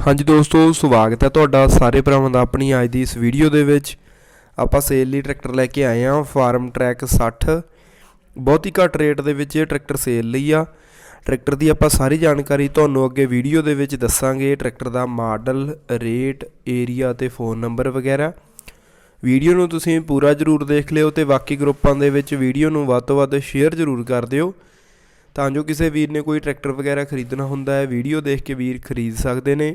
ਹਾਂਜੀ ਦੋਸਤੋ, ਸਵਾਗਤ ਹੈ ਤੁਹਾਡਾ ਸਾਰੇ ਭਰਾਵਾਂ ਦਾ ਆਪਣੀ ਅੱਜ ਦੀ ਇਸ ਵੀਡੀਓ ਦੇ ਵਿੱਚ। ਆਪਾਂ ਸੇਲ ਲਈ ਟਰੈਕਟਰ ਲੈ ਕੇ ਆਏ ਹਾਂ ਫਾਰਮ ਟਰੈਕ 60 ਬਹੁਤ ਹੀ ਘੱਟ ਰੇਟ ਦੇ ਵਿੱਚ ਇਹ ਟਰੈਕਟਰ ਸੇਲ ਲਈ ਆ। ਟਰੈਕਟਰ ਦੀ ਆਪਾਂ ਸਾਰੀ ਜਾਣਕਾਰੀ ਤੁਹਾਨੂੰ ਅੱਗੇ ਵੀਡੀਓ ਦੇ ਵਿੱਚ ਦੱਸਾਂਗੇ। ਟਰੈਕਟਰ ਦਾ ਮਾਡਲ ਰੇਟ ਏਰੀਆ ਤੇ ਫੋਨ ਨੰਬਰ ਵਗੈਰਾ। ਵੀਡੀਓ ਨੂੰ ਤੁਸੀਂ ਪੂਰਾ ਜ਼ਰੂਰ ਦੇਖ ਲਿਓ ਤੇ ਬਾਕੀ ਗਰੁੱਪਾਂ ਦੇ ਵਿੱਚ ਵੀਡੀਓ ਨੂੰ ਵੱਧ ਤੋਂ ਵੱਧ ਸ਼ੇਅਰ ਜ਼ਰੂਰ ਕਰ ਦਿਓ। ਤਾਂ ਜੋ ਕਿਸੇ ਵੀਰ ਨੇ ਕੋਈ ਟਰੈਕਟਰ ਵਗੈਰਾ ਖਰੀਦਣਾ ਹੁੰਦਾ ਹੈ ਵੀਡੀਓ ਦੇਖ ਕੇ ਵੀਰ ਖਰੀਦ ਸਕਦੇ ਨੇ।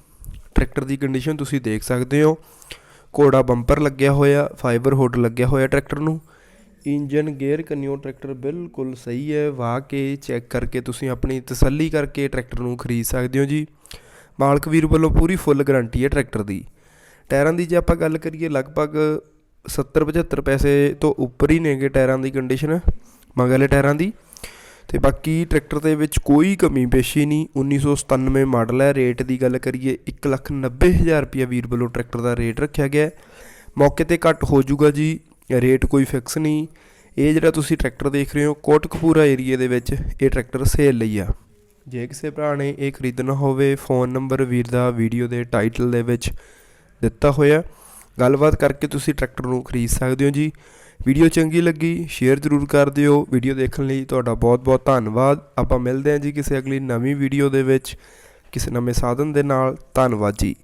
ਟਰੈਕਟਰ ਦੀ ਕੰਡੀਸ਼ਨ ਤੁਸੀਂ ਦੇਖ ਸਕਦੇ ਹੋ। ਕੋੜਾ ਬੰਪਰ ਲੱਗਿਆ ਹੋਇਆ ਫਾਈਬਰ ਹੁੱਡ ਲੱਗਿਆ ਹੋਇਆ ਟਰੈਕਟਰ ਨੂੰ। ਇੰਜਨ ਗੇਅਰ ਕੰਨਿਓ ਟਰੈਕਟਰ ਬਿਲਕੁਲ ਸਹੀ ਹੈ। ਵਾਹ ਕੇ ਚੈੱਕ ਕਰਕੇ ਤੁਸੀਂ ਆਪਣੀ ਤਸੱਲੀ ਕਰਕੇ ਟਰੈਕਟਰ ਨੂੰ ਖਰੀਦ ਸਕਦੇ ਹੋ ਜੀ। ਮਾਲਕ ਵੀਰ ਵੱਲੋਂ ਪੂਰੀ ਫੁੱਲ ਗਾਰੰਟੀ ਹੈ ਟਰੈਕਟਰ ਦੀ। ਟਾਇਰਾਂ ਦੀ ਜੇ ਆਪਾਂ ਗੱਲ ਕਰੀਏ, ਲਗਭਗ 70 75 ਪੈਸੇ ਤੋਂ ਉੱਪਰ ਹੀ ਨੇਗੇ ਟਾਇਰਾਂ ਦੀ ਕੰਡੀਸ਼ਨ ਮਗਰਲੇ ਟਾਇਰਾਂ ਦੀ। ਤੇ ਬਾਕੀ ਟਰੈਕਟਰ ਦੇ ਵਿੱਚ ਕੋਈ ਕਮੀ ਪੇਸ਼ੀ ਨਹੀਂ। 1997 ਮਾਡਲ ਹੈ। ਰੇਟ ਦੀ ਗੱਲ ਕਰੀਏ 190000 ਰੁਪਏ ਵੀਰ ਵੱਲੋਂ ਟਰੈਕਟਰ ਦਾ ਰੇਟ ਰੱਖਿਆ ਗਿਆ ਮੌਕੇ ਤੇ ਘੱਟ ਹੋ ਜਾਊਗਾ ਜੀ, ਰੇਟ ਕੋਈ ਫਿਕਸ ਨਹੀਂ। ਇਹ ਜਿਹੜਾ ਤੁਸੀਂ ਟਰੈਕਟਰ ਦੇਖ ਰਹੇ ਹੋ, ਕੋਟਕਪੂਰਾ ਏਰੀਏ ਦੇ ਵਿੱਚ ਇਹ ਟਰੈਕਟਰ ਸੇਲ ਲਈ ਆ। ਜੇ ਕਿਸੇ ਭਰਾ ਨੇ ਇਹ ਖਰੀਦਣਾ ਹੋਵੇ, ਫੋਨ ਨੰਬਰ ਵੀਰ ਦਾ ਵੀਡੀਓ ਦੇ ਟਾਈਟਲ ਦੇ ਵਿੱਚ ਦਿੱਤਾ ਹੋਇਆ। ਗੱਲਬਾਤ ਕਰਕੇ ਤੁਸੀਂ ਟਰੈਕਟਰ ਨੂੰ ਖਰੀਦ ਸਕਦੇ ਹੋ ਜੀ। ਵੀਡੀਓ ਚੰਗੀ ਲੱਗੀ, ਸ਼ੇਅਰ ਜ਼ਰੂਰ ਕਰ ਦਿਓ। ਵੀਡੀਓ ਦੇਖਣ ਲਈ ਤੁਹਾਡਾ ਬਹੁਤ-ਬਹੁਤ ਧੰਨਵਾਦ। ਆਪਾਂ ਮਿਲਦੇ ਹਾਂ ਜੀ ਕਿਸੇ ਅਗਲੀ ਨਵੀਂ ਵੀਡੀਓ ਦੇ ਵਿੱਚ। ਕਿਸੇ ਨਵੇਂ ਸਾਧਨ ਦੇ ਨਾਲ। ਧੰਨਵਾਦ ਜੀ।